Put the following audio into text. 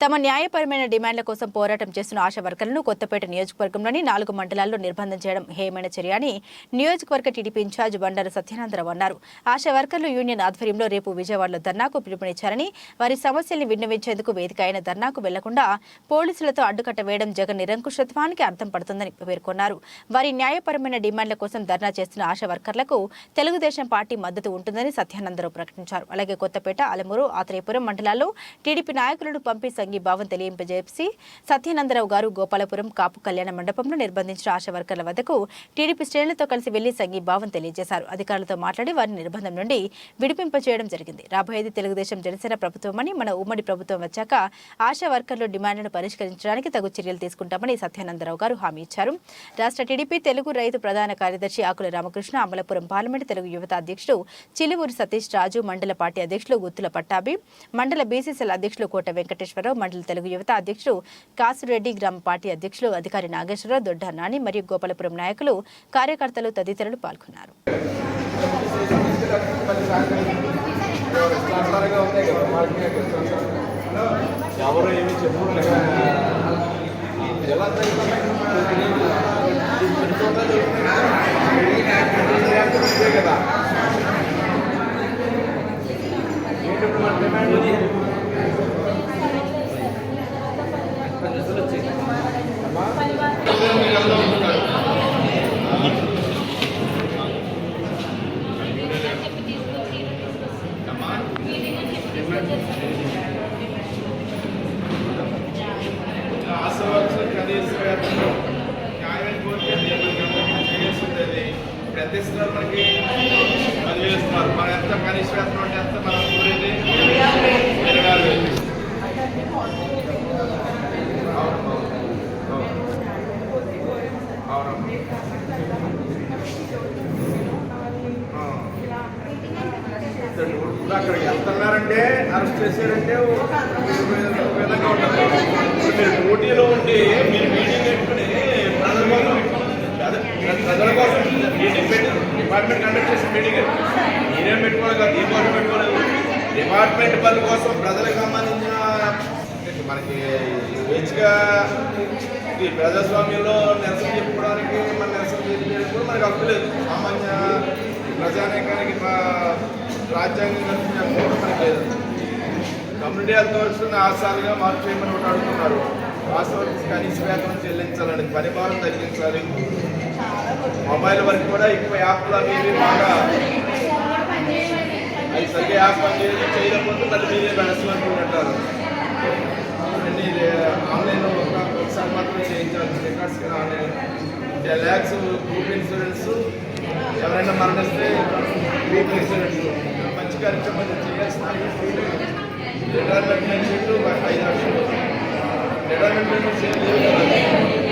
తమ న్యాయపరమైన డిమాండ్ల కోసం పోరాటం చేస్తున్న ఆశా వర్కర్లను కొత్తపేట నియోజకవర్గంలోని నాలుగు మండలాల్లో నిర్బంధం చేయడం హేయమైన చర్య అని నియోజకవర్గ టీడీపీ ఇన్ఛార్జ్ బండారు సత్యానందరావు అన్నారు. ఆశా వర్కర్లు యూనియన్ ఆధ్వర్యంలో రేపు విజయవాడలో ధర్నాకు పిలుపునిచ్చారని వారి సమస్యల్ని విన్నవించేందుకు వేదిక అయిన ధర్నాకు వెళ్ళకుండా పోలీసులతో అడ్డుకట్ట వేయడం జగన్ నిరంకుశత్వానికి అర్థం పడుతుందని పేర్కొన్నారు. వారి న్యాయపరమైన డిమాండ్ల కోసం ధర్నా చేస్తున్న ఆశా వర్కర్లకు తెలుగుదేశం పార్టీ మద్దతు ఉంటుందని సత్యానందరావు ప్రకటించారు. అలాగే కొత్తపేట అలమూరు ఆత్రేయపురం మండలాల్లో టీడీపీ నాయకులను పంపి సంఘీభావం తెలియజేసి సత్యానందరావు గారు గోపాలపురం కాపు కళ్యాణ మండపంలో నిర్బంధించిన ఆశా వర్కర్ల వద్దకు టీడీపీ శ్రేణులతో కలిసి వెళ్ళి సంఘీభావం తెలియజేశారు. అధికారులతో మాట్లాడి వారిని నిర్బంధం నుండి విడిపింపచేయడం జరిగింది. రాబోయేది తెలుగుదేశం జనసేన ప్రభుత్వమని మన ఉమ్మడి ప్రభుత్వం వచ్చాక ఆశా వర్కర్లు డిమాండ్లను పరిష్కరించడానికి తగు చర్యలు తీసుకుంటామని సత్యానందరావు గారు హామీ ఇచ్చారు. రాష్ట్ర టీడీపీ తెలుగు రైతు ప్రధాన కార్యదర్శి ఆకుల రామకృష్ణ అమలపురం పార్లమెంటు తెలుగు యువత అధ్యక్షుడు చిలువూరి సతీష్ రాజు మండల పార్టీ అధ్యక్షులు గుత్తుల పట్టాభి మండల బీసీసీల అధ్యక్షులు కోట వెంకటేశ్వరరావు మండల తెలుగు యువత అధ్యక్షుడు కాసిరెడ్డి గ్రామ పార్టీ అధ్యక్షులు అధికారి నాగేశ్వరరావు దొడ్డ నాని మరియు గోపాలపురం నాయకులు కార్యకర్తలు తదితరులు పాల్గొన్నారు. ఎవరు ఏమి కదా? ప్రతిష్టలో మనకి పది వేస్తున్నారు మన ఎంత కనీస వేతనం అంటే ఎంత మనం కోరేది ఇరవై ఆరు వేలు అవును, అవును. అవునమ్మా. ఇప్పుడు అక్కడికి వెళ్తున్నారంటే అరెస్ట్ చేశారంటే విధంగా ఉంటారు మీరు డ్యూటీలో ఉండి మీరు మీటింగ్ పెట్టుకుని ప్రజల కోసం ప్రజల కోసం మీటింగ్ పెట్టి డిపార్ట్మెంట్ కండక్ట్ చేసిన మీటింగ్ మీరేం పెట్టుకోవాలి కదా డిపార్ట్మెంట్ పెట్టుకోలేదు. డిపార్ట్మెంట్ పని కోసం ప్రజలకు సంబంధించిన మనకి వేచిగా ఈ ప్రజాస్వామ్యంలో నిరసన చెప్పుకోవడానికి మన నిరసన చేయడానికి మనకి హక్కు లేదు. సామాన్య ప్రజానేకానికి రాజ్యాంగం కల్పించిన లేదు కమ్యూనిటీ హెల్త్ ఆశాలుగా మార్పు చేయమని ఒకటి అడుగుతున్నారు. వాస్తవానికి కనీస వేతనం చెల్లించాలని పరిమాణం తగ్గించాలి. మొబైల్ వరకు కూడా ఎక్కువ యాప్లు అవి బాగా అది సరిగ్గా యాప్ పని చేయకపోతే మళ్ళీ మీరే వెనస్లు ఉంటారు ఆన్లైన్లో ఒకసారి మాత్రమే చేయించాలి రికార్డ్స్ కదా online. Ten lakhs group insurance ఎవరైనా మరణిస్తే గ్రూప్ ఇన్సూరెన్స్. మంచి కార్యక్రమం చేయాల్సిన రిటైర్మెంట్ బెనిఫిట్ ఐదు లక్షలు రిటైర్మెంట్ బెనిఫిట్స్ ఏం లేవు కదా